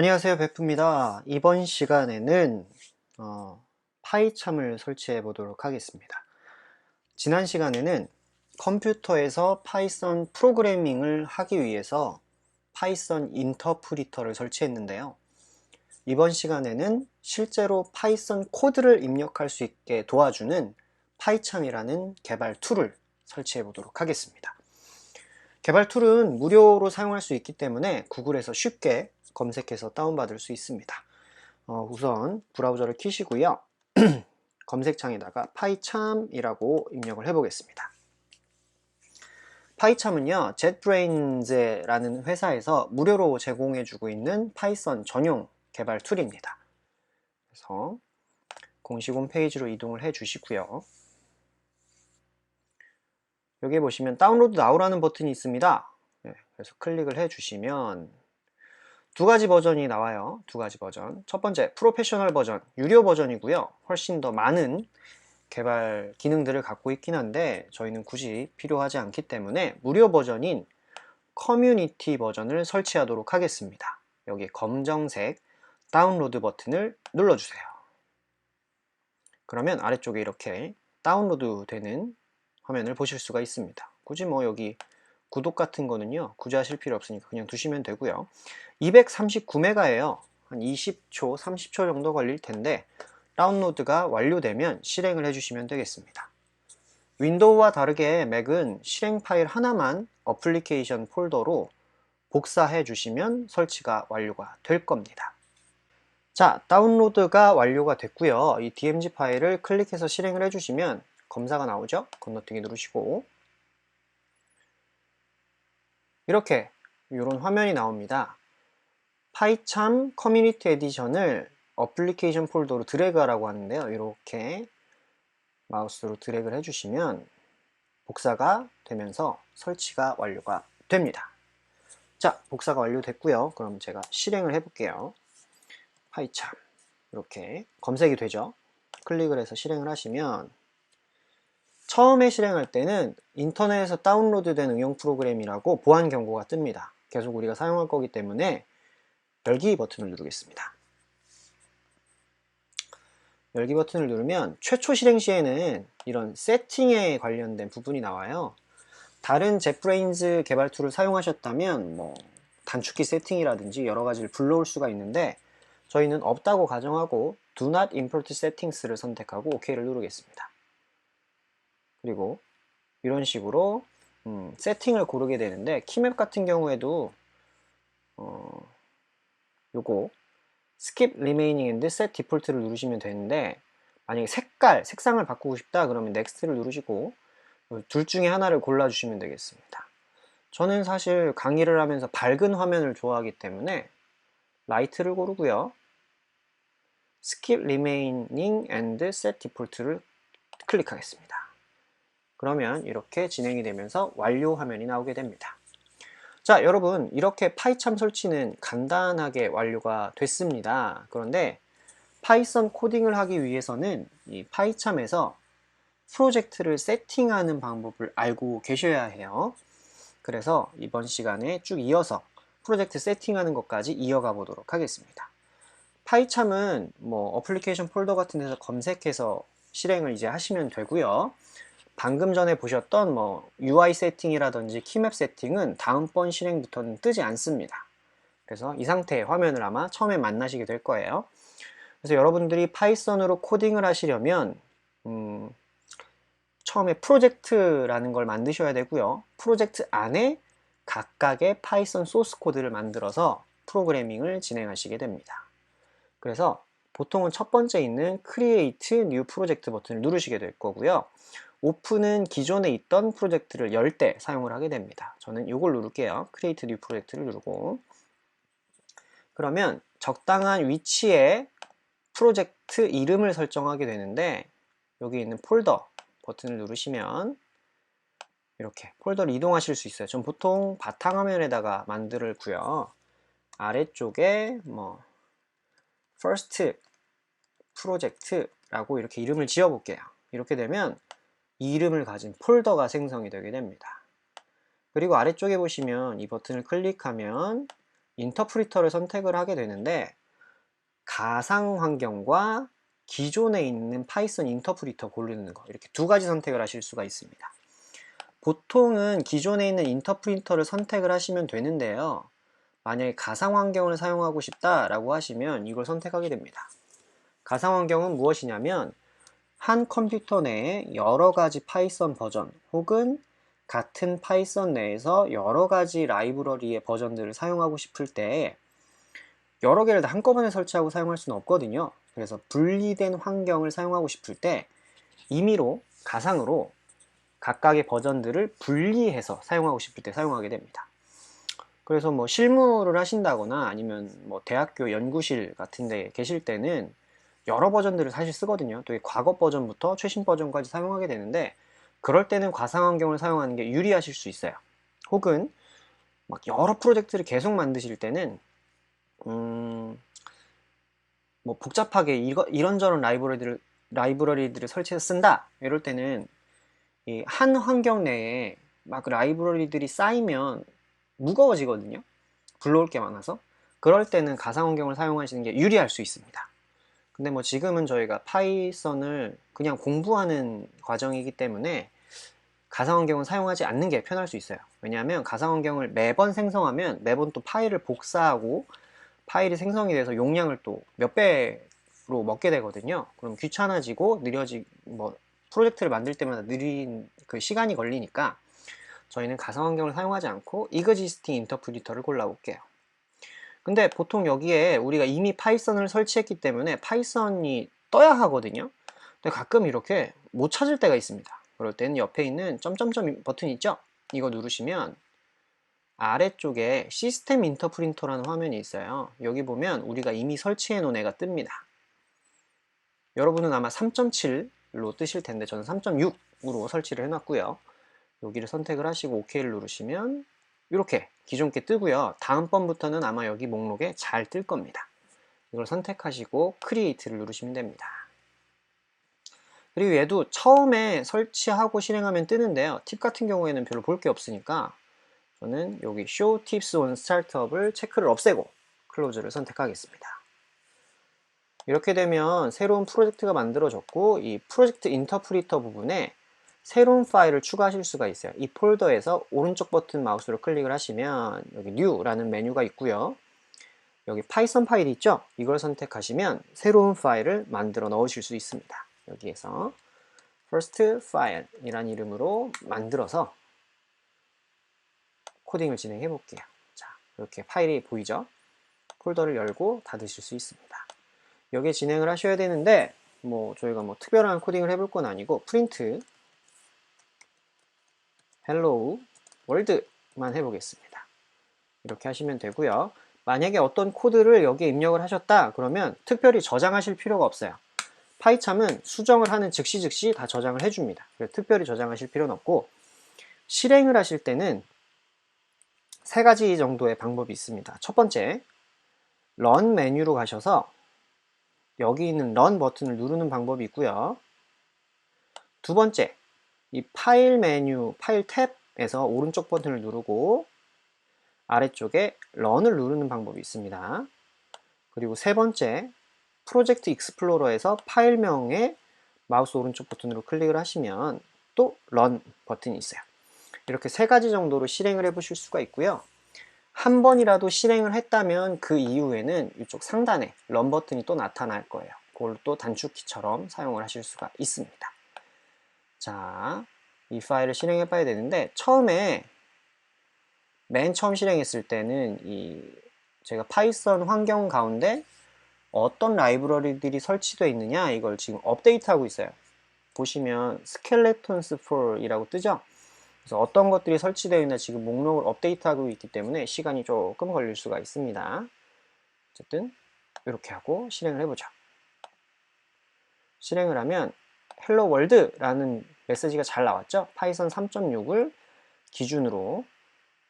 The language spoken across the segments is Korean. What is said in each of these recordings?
안녕하세요 베프입니다. 이번 시간에는 어, 파이참을 설치해 보도록 하겠습니다. 지난 시간에는 컴퓨터에서 파이썬 프로그래밍을 하기 위해서 파이썬 인터프리터를 설치했는데요. 이번 시간에는 실제로 파이썬 코드를 입력할 수 있게 도와주는 파이참이라는 개발 툴을 설치해 보도록 하겠습니다. 개발 툴은 무료로 사용할 수 있기 때문에 구글에서 쉽게 검색해서 다운받을 수 있습니다. 어, 우선 브라우저를 키시고요. 검색창에다가 파이참이라고 입력을 해보겠습니다. 파이참은요, JetBrains라는 회사에서 무료로 제공해주고 있는 파이썬 전용 개발 툴입니다. 그래서 공식 홈페이지로 이동을 해주시고요. 여기 보시면 다운로드 나오라는 버튼이 있습니다. 네, 그래서 클릭을 해주시면 두 가지 버전이 나와요. 두 가지 버전. 첫 번째, 프로페셔널 버전, 유료 버전이고요. 훨씬 더 많은 개발 기능들을 갖고 있긴 한데 저희는 굳이 필요하지 않기 때문에 무료 버전인 커뮤니티 버전을 설치하도록 하겠습니다. 여기 검정색 다운로드 버튼을 눌러주세요. 그러면 아래쪽에 이렇게 다운로드 되는 화면을 보실 수가 있습니다. 굳이 뭐 여기 구독 같은 거는요 굳이 하실 필요 없으니까 그냥 두시면 되고요. 239메가예요. 한 20초 30초 정도 걸릴 텐데 다운로드가 완료되면 실행을 해주시면 되겠습니다. 윈도우와 다르게 맥은 실행 파일 하나만 어플리케이션 폴더로 복사해 주시면 설치가 완료가 될 겁니다. 자 다운로드가 완료가 됐고요. 이 DMG 파일을 클릭해서 실행을 해주시면 검사가 나오죠? 건너뛰기 누르시고 이렇게 이런 화면이 나옵니다. 파이참 커뮤니티 에디션을 어플리케이션 폴더로 드래그하라고 하는데요. 이렇게 마우스로 드래그를 해주시면 복사가 되면서 설치가 완료가 됩니다. 자, 복사가 완료됐고요. 그럼 제가 실행을 해볼게요. 파이참 이렇게 검색이 되죠. 클릭을 해서 실행을 하시면 처음에 실행할 때는 인터넷에서 다운로드된 응용 프로그램이라고 보안 경고가 뜹니다. 계속 우리가 사용할 거기 때문에 열기 버튼을 누르겠습니다. 열기 버튼을 누르면 최초 실행 시에는 이런 세팅에 관련된 부분이 나와요. 다른 젯브레인즈 개발 툴을 사용하셨다면 뭐 단축키 세팅이라든지 여러 가지를 불러올 수가 있는데 저희는 없다고 가정하고 Do not import settings를 선택하고 OK를 누르겠습니다. 그리고 이런 식으로 음, 세팅을 고르게 되는데 키맵 같은 경우에도 어, 요거 skip remaining and set default를 누르시면 되는데 만약에 색깔, 색상을 바꾸고 싶다 그러면 next를 누르시고 둘 중에 하나를 골라주시면 되겠습니다. 저는 사실 강의를 하면서 밝은 화면을 좋아하기 때문에 라이트를 고르고요. skip remaining and set default를 클릭하겠습니다. 그러면 이렇게 진행이 되면서 완료 화면이 나오게 됩니다. 자 여러분 이렇게 파이참 설치는 간단하게 완료가 됐습니다. 그런데 파이썬 코딩을 하기 위해서는 이 파이참에서 프로젝트를 세팅하는 방법을 알고 계셔야 해요. 그래서 이번 시간에 쭉 이어서 프로젝트 세팅하는 것까지 이어가 보도록 하겠습니다. 파이참은 뭐 어플리케이션 폴더 같은 데서 검색해서 실행을 이제 하시면 되고요. 방금 전에 보셨던 뭐 UI 세팅이라든지 키맵 세팅은 다음번 실행부터는 뜨지 않습니다. 그래서 이 상태의 화면을 아마 처음에 만나시게 될 거예요. 그래서 여러분들이 파이썬으로 코딩을 하시려면 음, 처음에 프로젝트라는 걸 만드셔야 되고요. 프로젝트 안에 각각의 파이썬 소스 코드를 만들어서 프로그래밍을 진행하시게 됩니다. 그래서 보통은 첫 번째 있는 Create New Project 버튼을 누르시게 될 거고요. 오픈은 기존에 있던 프로젝트를 열 때 사용을 하게 됩니다. 저는 이걸 누를게요. Create New Project를 누르고 그러면 적당한 위치에 프로젝트 이름을 설정하게 되는데 여기 있는 폴더 버튼을 누르시면 이렇게 폴더를 이동하실 수 있어요. 전 보통 바탕화면에다가 만들고요. 아래쪽에 뭐 first project라고 이렇게 이름을 지어 볼게요. 이렇게 되면 이 이름을 가진 폴더가 생성이 되게 됩니다. 그리고 아래쪽에 보시면 이 버튼을 클릭하면 인터프리터를 선택을 하게 되는데 가상 환경과 기존에 있는 파이썬 인터프리터 고르는 거 이렇게 두 가지 선택을 하실 수가 있습니다. 보통은 기존에 있는 인터프리터를 선택을 하시면 되는데요. 만약에 가상 환경을 사용하고 싶다라고 하시면 이걸 선택하게 됩니다. 가상 환경은 무엇이냐면 한 컴퓨터 내에 여러 가지 파이썬 버전 혹은 같은 파이썬 내에서 여러 가지 라이브러리의 버전들을 사용하고 싶을 때 여러 개를 다 한꺼번에 설치하고 사용할 수는 없거든요. 그래서 분리된 환경을 사용하고 싶을 때 임의로 가상으로 각각의 버전들을 분리해서 사용하고 싶을 때 사용하게 됩니다. 그래서 뭐 실무를 하신다거나 아니면 뭐 대학교 연구실 같은 데 계실 때는 여러 버전들을 사실 쓰거든요. 또 과거 버전부터 최신 버전까지 사용하게 되는데 그럴 때는 과상 환경을 사용하는 게 유리하실 수 있어요. 혹은 막 여러 프로젝트를 계속 만드실 때는 음, 뭐 복잡하게 이거, 이런저런 라이브러리들을 라이브러리들을 설치해서 쓴다 이럴 때는 이 한 환경 내에 막 라이브러리들이 쌓이면 무거워지거든요. 불러올 게 많아서 그럴 때는 가상 환경을 사용하시는 게 유리할 수 있습니다. 근데 뭐 지금은 저희가 파이썬을 그냥 공부하는 과정이기 때문에 가상 환경을 사용하지 않는 게 편할 수 있어요. 왜냐하면 가상 환경을 매번 생성하면 매번 또 파일을 복사하고 파일이 생성이 돼서 용량을 또 몇 배로 먹게 되거든요. 그럼 귀찮아지고 느려지 뭐 프로젝트를 만들 때마다 느린 그 시간이 걸리니까 저희는 가상 환경을 사용하지 않고 이그지스팅 인터프리터를 골라볼게요. 근데 보통 여기에 우리가 이미 파이썬을 설치했기 때문에 파이썬이 떠야 하거든요. 근데 가끔 이렇게 못 찾을 때가 있습니다. 그럴 때는 옆에 있는 점점점 버튼 있죠? 이거 누르시면 아래쪽에 시스템 인터프린터라는 화면이 있어요. 여기 보면 우리가 이미 설치해 놓은 애가 뜹니다. 여러분은 아마 3.7로 뜨실 텐데 저는 3.6으로 설치를 해놨고요. 여기를 선택을 하시고 OK를 누르시면 이렇게 기존 게 뜨고요. 다음번부터는 아마 여기 목록에 잘 뜰 겁니다. 이걸 선택하시고 크리에이트를 누르시면 됩니다. 그리고 얘도 처음에 설치하고 실행하면 뜨는데요. 팁 같은 경우에는 별로 볼 게 없으니까 저는 여기 Show Tips on Startup을 체크를 없애고 클로즈를 선택하겠습니다. 이렇게 되면 새로운 프로젝트가 만들어졌고 이 프로젝트 인터프리터 부분에 새로운 파일을 추가하실 수가 있어요. 이 폴더에서 오른쪽 버튼 마우스로 클릭을 하시면 여기 New라는 메뉴가 있고요. 여기 파이썬 파일이 있죠? 이걸 선택하시면 새로운 파일을 만들어 넣으실 수 있습니다. 여기에서 first file 이란 이름으로 만들어서 코딩을 진행해 볼게요. 자, 이렇게 파일이 보이죠? 폴더를 열고 닫으실 수 있습니다. 여기에 진행을 하셔야 되는데 뭐 저희가 뭐 특별한 코딩을 해볼 건 아니고 프린트 hello world만 해보겠습니다. 이렇게 하시면 되고요. 만약에 어떤 코드를 여기에 입력을 하셨다 그러면 특별히 저장하실 필요가 없어요. 파이참은 수정을 하는 즉시 즉시 다 저장을 해줍니다. 특별히 저장하실 필요는 없고 실행을 하실 때는 세 가지 정도의 방법이 있습니다. 첫 번째, run 메뉴로 가셔서 여기 있는 run 버튼을 누르는 방법이 있고요. 두 번째, 이 파일 메뉴, 파일 탭에서 오른쪽 버튼을 누르고 아래쪽에 런을 누르는 방법이 있습니다. 그리고 세 번째, 프로젝트 익스플로러에서 파일명에 마우스 오른쪽 버튼으로 클릭을 하시면 또 런 버튼이 있어요. 이렇게 세 가지 정도로 실행을 해 보실 수가 있고요. 한 번이라도 실행을 했다면 그 이후에는 이쪽 상단에 런 버튼이 또 나타날 거예요. 그걸 또 단축키처럼 사용을 하실 수가 있습니다. 자, 이 파일을 실행해 봐야 되는데 처음에 맨 처음 실행했을 때는 이 제가 파이썬 환경 가운데 어떤 라이브러리들이 설치되어 있느냐 이걸 지금 업데이트하고 있어요. 보시면 skeletons for 이라고 뜨죠? 그래서 어떤 것들이 설치되어 있나 지금 목록을 업데이트하고 있기 때문에 시간이 조금 걸릴 수가 있습니다. 어쨌든 이렇게 하고 실행을 해보죠. 실행을 하면 헬로 월드라는 메시지가 잘 나왔죠? 파이썬 3.6을 기준으로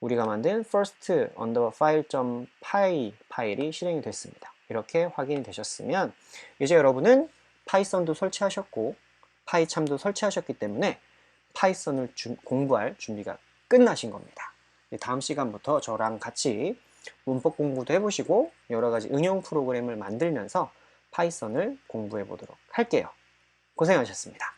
우리가 만든 first underbar file.py 파일이 실행이 됐습니다. 이렇게 확인이 되셨으면 이제 여러분은 파이썬도 설치하셨고 파이참도 설치하셨기 때문에 파이썬을 주, 공부할 준비가 끝나신 겁니다. 다음 시간부터 저랑 같이 문법 공부도 해보시고 여러 가지 응용 프로그램을 만들면서 파이썬을 공부해 보도록 할게요. 고생하셨습니다.